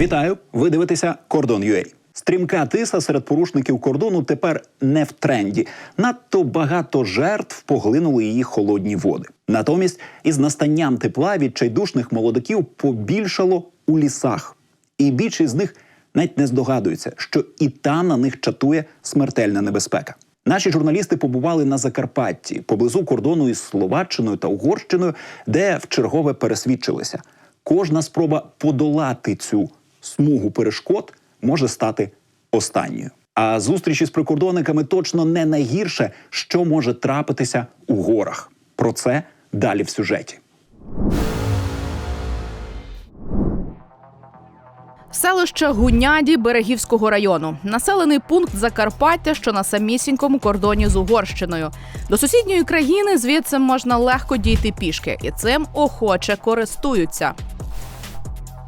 Вітаю! Ви дивитеся Кордон UA. Стрімка тиса серед порушників кордону тепер не в тренді. Надто багато жертв поглинули її холодні води. Натомість, із настанням тепла відчайдушних молодиків побільшало у лісах, і більшість з них навіть не здогадуються, що і там на них чатує смертельна небезпека. Наші журналісти побували на Закарпатті поблизу кордону із Словаччиною та Угорщиною, де вчергове пересвідчилися. Кожна спроба подолати цю смугу перешкод може стати останньою. А зустрічі з прикордонниками точно не найгірше, що може трапитися у горах. Про це далі в сюжеті. Селище Гуняді Берегівського району, населений пункт Закарпаття, що на самісінькому кордоні з Угорщиною. До сусідньої країни звідси можна легко дійти пішки, і цим охоче користуються.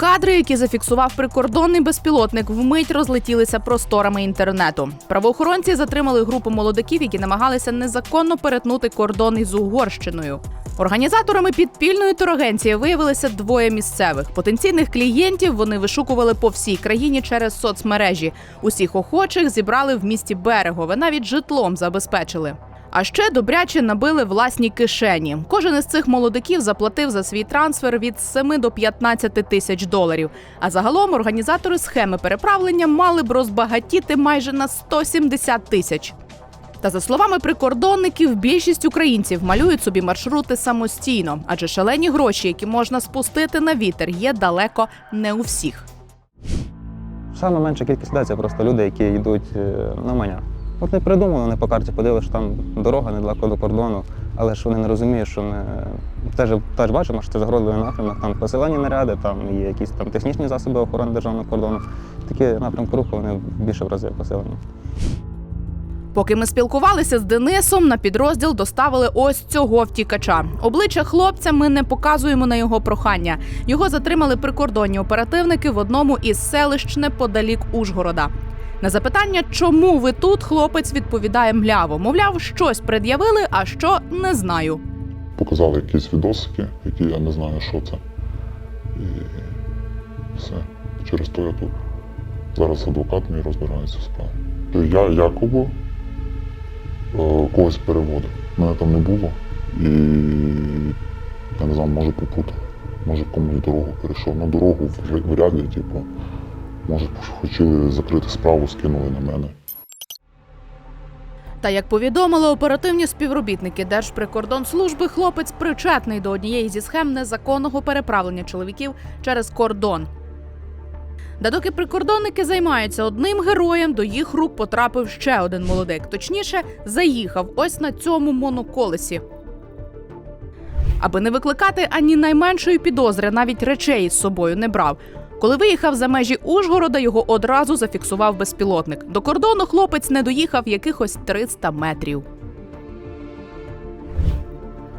Кадри, які зафіксував прикордонний безпілотник, вмить розлетілися просторами інтернету. Правоохоронці затримали групу молодиків, які намагалися незаконно перетнути кордон із Угорщиною. Організаторами підпільної турагенції виявилися двоє місцевих. Потенційних клієнтів вони вишукували по всій країні через соцмережі. Усіх охочих зібрали в місті Берегове, навіть житлом забезпечили. А ще добряче набили власні кишені. Кожен із цих молодиків заплатив за свій трансфер від 7 до 15 тисяч доларів. А загалом організатори схеми переправлення мали б розбагатіти майже на 170 тисяч. Та за словами прикордонників, більшість українців малюють собі маршрути самостійно, адже шалені гроші, які можна спустити на вітер, є далеко не у всіх. Саме менша кількість людей просто люди, які йдуть е, на маня. От не придумали, вони по карті подивилися, що там дорога недалеко до кордону, але ж вони не розуміють, що ми теж, теж бачимо, що це загрозливий напрямок, там посилені наряди, там є якісь там технічні засоби охорони державного кордону. Такі напрямки руху вони більше в рази посилені. Поки ми спілкувалися з Денисом, на підрозділ доставили ось цього втікача. Обличчя хлопця ми не показуємо на його прохання. Його затримали прикордонні оперативники в одному із селищ неподалік Ужгорода. На запитання, чому ви тут, хлопець відповідає мляво. Мовляв, щось пред'явили, а що не знаю. Показали якісь відосики, які я не знаю, що це. І все. Через то я тут. Зараз адвокат мій розбирається в справі. Я якоби е, когось переводив. Мене там не було. І я не знаю, може попутав. Може комусь дорогу перейшов. На дорогу в- вряд ли, типу. Може, хотіли закрити справу, скинули на мене. Та як повідомили оперативні співробітники Держприкордонслужби, хлопець причетний до однієї зі схем незаконного переправлення чоловіків через кордон. Та доки прикордонники займаються одним героєм, до їх рук потрапив ще один молодик. Точніше, заїхав ось на цьому моноколесі. Аби не викликати ані найменшої підозри, навіть речей із собою не брав. Коли виїхав за межі Ужгорода, його одразу зафіксував безпілотник. До кордону хлопець не доїхав якихось 300 метрів.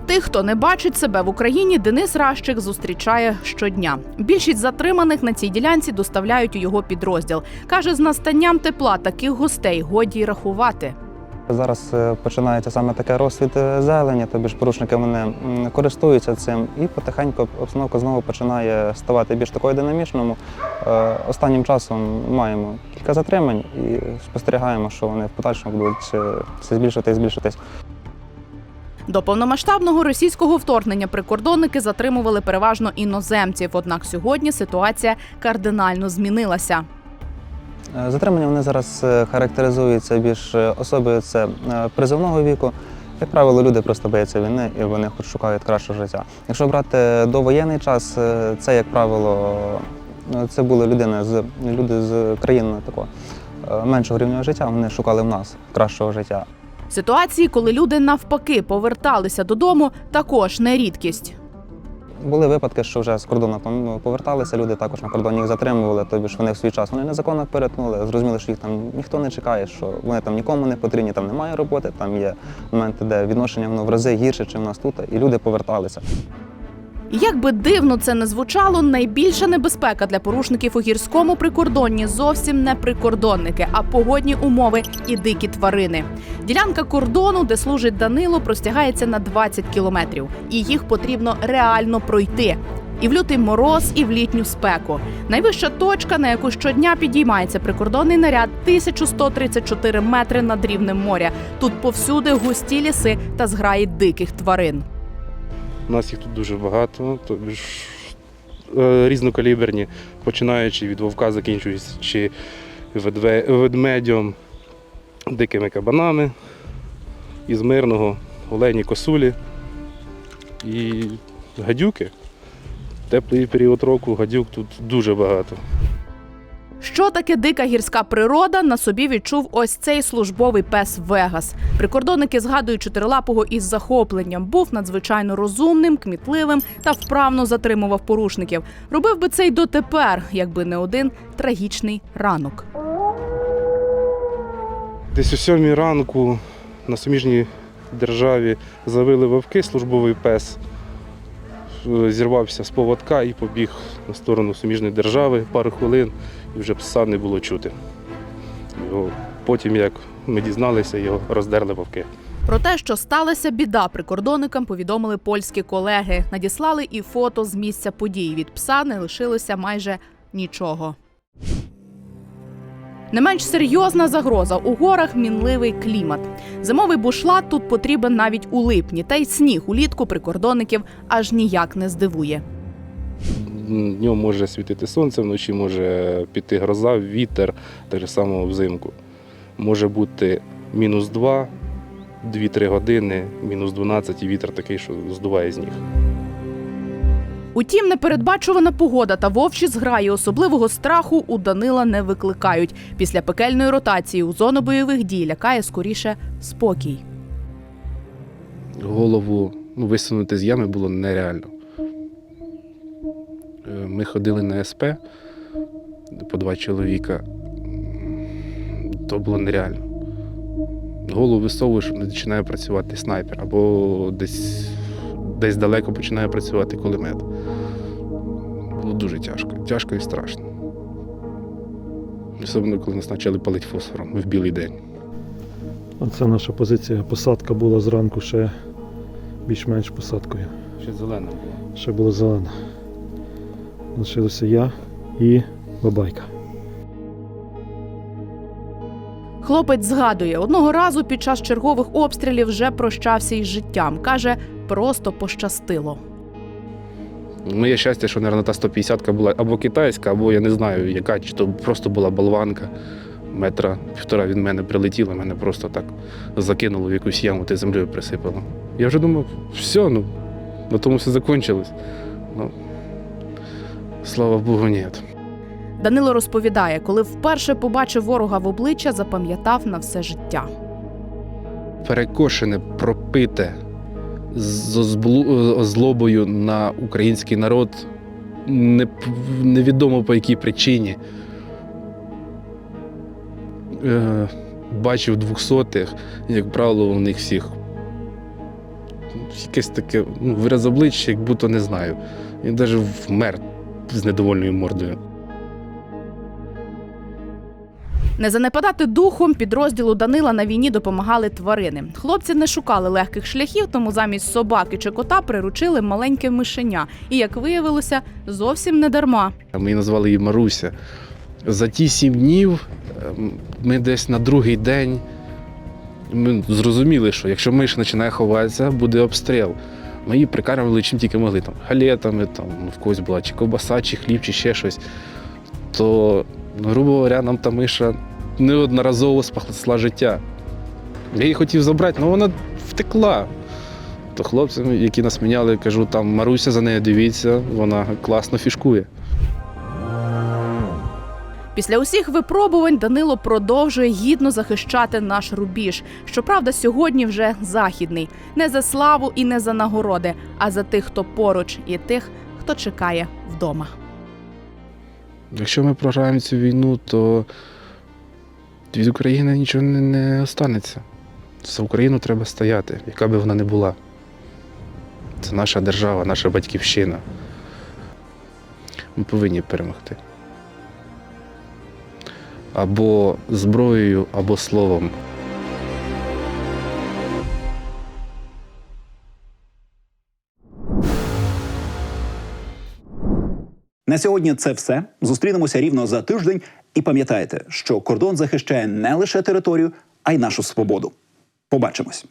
Тих, хто не бачить себе в Україні, Денис Ращик зустрічає щодня. Більшість затриманих на цій ділянці доставляють у його підрозділ. Каже, з настанням тепла таких гостей годі й рахувати. Зараз е, починається саме таке розсвіт е, зелені, тобі ж порушники вони користуються цим, і потихеньку обстановка знову починає ставати більш такою динамічною. Е, Останнім часом маємо кілька затримань і спостерігаємо, що вони в подальшому будуть все збільшувати і збільшуватись. До повномасштабного російського вторгнення прикордонники затримували переважно іноземців. Однак сьогодні ситуація кардинально змінилася. Е, Затримання вони зараз е, характеризуються більш е, особою це призовного віку. Як правило, люди просто бояться війни і вони хоч шукають кращого життя. Якщо брати довоєнний час, це, як правило, це були людини з люди з країн такого меншого рівня життя. Вони шукали в нас кращого життя. Ситуації, коли люди навпаки поверталися додому, також не рідкість. Були випадки, що вже з кордону поверталися, люди також на кордоні їх затримували, тобі ж вони в свій час вони незаконно перетнули, зрозуміли, що їх там ніхто не чекає, що вони там нікому не потрібні, там немає роботи, там є моменти, де відношення воно в рази гірше, ніж в нас тут, і люди поверталися. Як би дивно це не звучало, найбільша небезпека для порушників у гірському прикордонні зовсім не прикордонники, а погодні умови і дикі тварини. Ділянка кордону, де служить Данило, простягається на 20 кілометрів, і їх потрібно реально пройти. І в лютий мороз, і в літню спеку. Найвища точка, на яку щодня підіймається прикордонний наряд 1134 метри над рівнем моря. Тут повсюди густі ліси та зграї диких тварин. У нас їх тут дуже багато, тобі ж, е, різнокаліберні, починаючи від вовка, закінчуючи ведмедем, дикими кабанами, із мирного олені косулі і гадюки. Теплий період року гадюк тут дуже багато. Що таке дика гірська природа, на собі відчув ось цей службовий пес Вегас. Прикордонники згадують чотирилапого із захопленням. Був надзвичайно розумним, кмітливим та вправно затримував порушників. Робив би це й дотепер, якби не один трагічний ранок. Десь о сьомій ранку на суміжній державі завили вовки, службовий пес зірвався з поводка і побіг на сторону суміжної держави пару хвилин, і вже пса не було чути. Його, потім, як ми дізналися, його роздерли вовки. Про те, що сталася біда прикордонникам, повідомили польські колеги. Надіслали і фото з місця подій. Від пса не лишилося майже нічого. Не менш серйозна загроза у горах мінливий клімат. Зимовий бушлат тут потрібен навіть у липні, та й сніг улітку прикордонників аж ніяк не здивує. Днем може світити сонце, вночі може піти гроза, вітер, так же само взимку. Може бути мінус 2, 2-3 години, мінус 12 і вітер такий, що здуває з ніг. Утім, непередбачувана погода та вовчі зграї особливого страху у Данила не викликають. Після пекельної ротації у зону бойових дій лякає скоріше спокій. Голову ну, висунути з ями було нереально. Е, Ми ходили на СП по два чоловіка. То було нереально. Голову висовуєш, починає працювати снайпер, або десь, десь далеко починає працювати кулемет. Було дуже тяжко. Тяжко і страшно. Особливо, коли нас почали палити фосфором в білий день. Оце наша позиція. Посадка була зранку ще більш-менш посадкою. Ще зелена була. Ще було зелено. Лишилося я і бабайка. Хлопець згадує, одного разу під час чергових обстрілів вже прощався із життям. Каже, просто пощастило. Моє щастя, що, мабуть, та 150-ка була або китайська, або я не знаю, яка, чи то просто була болванка. Метра півтора від мене прилетіла, мене просто так закинуло в якусь яму та землею присипало. Я вже думав, все, ну, на тому все закінчилось. Ну, слава Богу, ні. Данило розповідає, коли вперше побачив ворога в обличчя, запам'ятав на все життя. перекошене, пропите з злобою на український народ, не, невідомо по якій причині. Е, бачив двохсотих, як правило, у них всіх якесь таке ну, вираз обличчя, як будто не знаю. Він навіть вмер з недовольною мордою. Не занепадати духом підрозділу Данила на війні допомагали тварини. Хлопці не шукали легких шляхів, тому замість собаки чи кота приручили маленьке мишеня. І як виявилося, зовсім не дарма. Ми назвали її Маруся. За ті сім днів ем, ми десь на другий день ми зрозуміли, що якщо миша починає ховатися, буде обстріл. Ми її прикармлювали чим тільки могли, там, галетами, там, ну, в когось була чи ковбаса, чи хліб, чи ще щось. То, грубо говоря, нам та миша неодноразово спасла життя. Я її хотів забрати, але вона втекла. То хлопцям, які нас міняли, кажу, там Маруся за нею дивіться, вона класно фішкує. Після усіх випробувань Данило продовжує гідно захищати наш рубіж. Щоправда, сьогодні вже західний. Не за славу і не за нагороди, а за тих, хто поруч, і тих, хто чекає вдома. Якщо ми програємо цю війну, то від України нічого не, не останеться. За Україну треба стояти, яка би вона не була. Це наша держава, наша батьківщина. Ми повинні перемогти. Або зброєю, або словом. На сьогодні це все. Зустрінемося рівно за тиждень. І пам'ятайте, що кордон захищає не лише територію, а й нашу свободу. Побачимось.